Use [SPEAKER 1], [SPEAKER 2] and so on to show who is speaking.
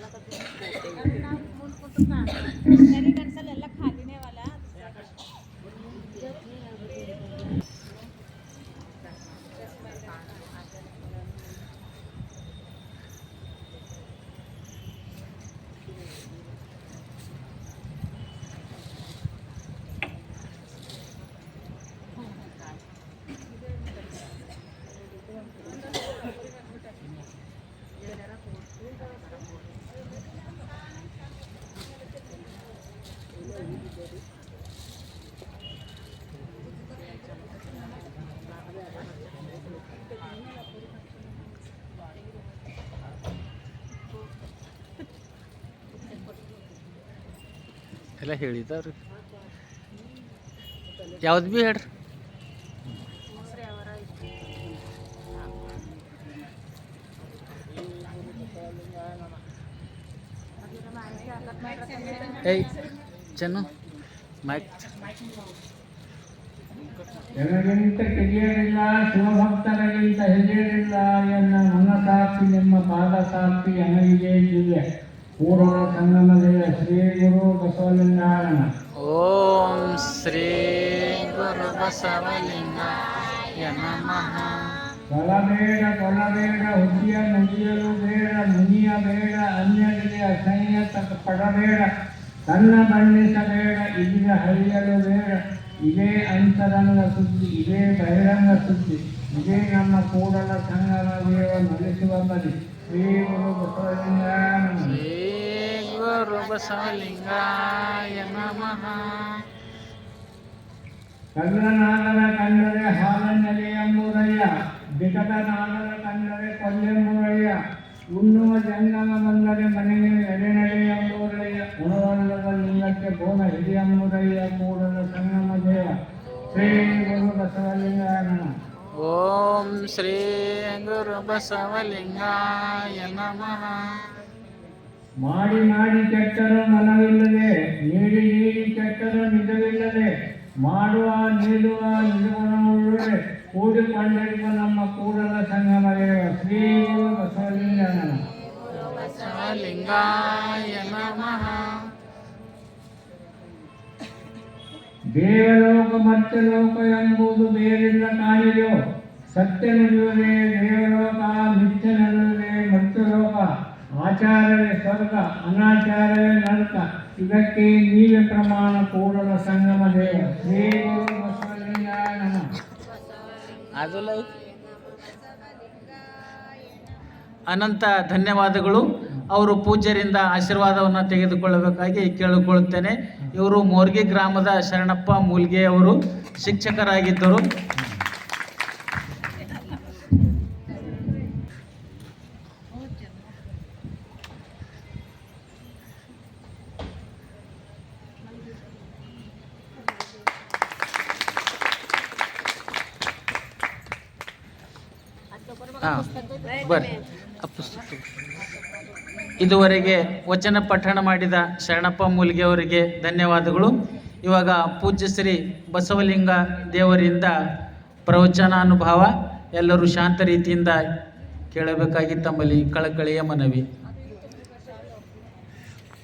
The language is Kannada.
[SPEAKER 1] करना ಎಲ್ಲ
[SPEAKER 2] ಹೇಳಿದವ್ರಿ ಯಾವ್ದು ಭೀ ಹೇಳ್ರಿ ಏಯ್ ಚೆನ್ನು ಮೈಕ್
[SPEAKER 3] ಜನಗಿಂತ ಕಿರಿಯರಿಲ್ಲ ಶಿವಭಕ್ತರಿಗಿಂತ ಹಿರಿಯರಿಲ್ಲ ಎನ್ನ ನನ್ನ ಸಾಕ್ಷಿ ನಿಮ್ಮ ಪಾದ ಸಾಕ್ಷಿ ಅನವಿಗೆ ದಿವ್ಯ ಪೂರ್ವ ಸಂಗಮದೇವ ಶ್ರೀ ಗುರು ಬಸವಲಿಂಗಾಯಣ
[SPEAKER 2] ಓಂ ಶ್ರೀ ಗುರು ಬಸವಲಿಂಗಾಯ ನಮಃ
[SPEAKER 3] ಕೊಲಬೇಡ ಕೊಲಬೇಡ ಹುಟ್ಟಿಯ ನುಡಿಯಲು ಬೇಡ ಮುನಿಯ ಬೇಡ ಅನ್ಯರಿಗೆ ಅಸಹ್ಯ ತ- ಪಡಬೇಡ ತನ್ನ ಬಣ್ಣಿಸಬೇಡ ಇಲ್ಲಿಯ ಹರಿಯಲು ಬೇಡ ಇದೇ ಅಂತರಂಗ ಸುದ್ದಿ ಇದೇ ಬಹಿರಂಗ ಸುದ್ದಿ ಇದೇ ನಮ್ಮ ಕೂಡಲ ಸಂಗಮ ದೇವ ನಡೆಸುವ ಬಲಿ ಶ್ರೀ ಗುರು ಬಸವಲಿಂಗಾಯ ನಮಃ.
[SPEAKER 2] ಶ್ರೀ ಗುರು ಬಸವಲಿಂಗಾಯ ನಮಃ
[SPEAKER 3] ಕಳ್ಳನಾಗರ ಕಂಡರೆ ಹಾಲನ್ನಲೆ ಎಂಬುದಯ್ಯ ಬಿಕಟ ನಾಗರ ಕಂಡರೆ ಕೊಲ್ಲೆಂಬುದಯ್ಯ ಉಣ್ಣುವ ಜಂಗಮ ಬಂದರೆ ಮನೆಗೆ ಎಡೆನಡೆ ಎಂಬುದಯ್ಯ ಉಣವಲ್ಲದ ಲಿಂಗಕ್ಕೆ ಬೋನ ಹಿಡಿ ಎಂಬುದಯ್ಯ ಕೂಡಲ ಸಂಗಮ ದೇವ ಶ್ರೀ ಗುರು ಬಸವಲಿಂಗಾಯ ನಮಃ.
[SPEAKER 2] ಓಂ ಶ್ರೀ ಗುರು ಬಸವಲಿಂಗಾಯ ನಮಃ
[SPEAKER 3] ಮಾಡಿ ಮಾಡಿ ಕೆಟ್ಟರು ಮನವಿಲ್ಲದೆ ನೀಡಿ ನೀಡಿ ಕೆಟ್ಟರು ನಿಜವಿಲ್ಲದೆ ಮಾಡುವ ನೀಡುವ ನಿಜಗುಣವುಳ್ಳೆ ಕೂಡಿಕೊಂಡಿರುವ ನಮ್ಮ ಕೂಡಲ ಸಂಗಮ ದೇವ ಶ್ರೀ ಗುರು ಬಸವಲಿಂಗನ
[SPEAKER 2] ಬಸವಲಿಂಗಾಯ ನಮಃ.
[SPEAKER 3] ದೇವಲೋಕ ಎಂಬುದು ಬೇರಿಲ್ಲ ಕಾಣಿದೆಯೋ ಸತ್ಯ ನಡೆಯುವುದೇ ದೇವಲೋಕ ಮಿಥ್ಯ ಮತ್ತೆ ಲೋಕ ಆಚಾರವೇ ಸ್ವರ್ಗ ಅನಾಚಾರವೇ ನರಕ. ಇದಕ್ಕೆ ನೀವೇ ಪ್ರಮಾಣ ಕೂಡಲ ಸಂಗಮ ದೇವ
[SPEAKER 2] ಅನಂತ ಧನ್ಯವಾದಗಳು. ಅವರು ಪೂಜ್ಯರಿಂದ ಆಶೀರ್ವಾದವನ್ನು ತೆಗೆದುಕೊಳ್ಳಬೇಕಾಗಿ ಕೇಳಿಕೊಳ್ಳುತ್ತೇನೆ. ಇವರು ಮೋರ್ಗಿ ಗ್ರಾಮದ ಶರಣಪ್ಪ ಮೂಲ್ಗೆ ಅವರು ಶಿಕ್ಷಕರಾಗಿದ್ದರು. ಹಾಂ, ಬರ್ರಿ. ಆ ಇದುವರೆಗೆ ವಚನ ಪಠಣ ಮಾಡಿದ ಶರಣಪ್ಪ ಮೂಲಿಗೆ ಅವರಿಗೆ ಧನ್ಯವಾದಗಳು. ಇವಾಗ ಪೂಜ್ಯ ಶ್ರೀ ಬಸವಲಿಂಗ ದೇವರಿಂದ ಪ್ರವಚನಾನುಭವ ಎಲ್ಲರೂ ಶಾಂತ ರೀತಿಯಿಂದ ಕೇಳಬೇಕಾಗಿ ತಮ್ಮಲ್ಲಿ ಕಳಕಳಿಯ ಮನವಿ.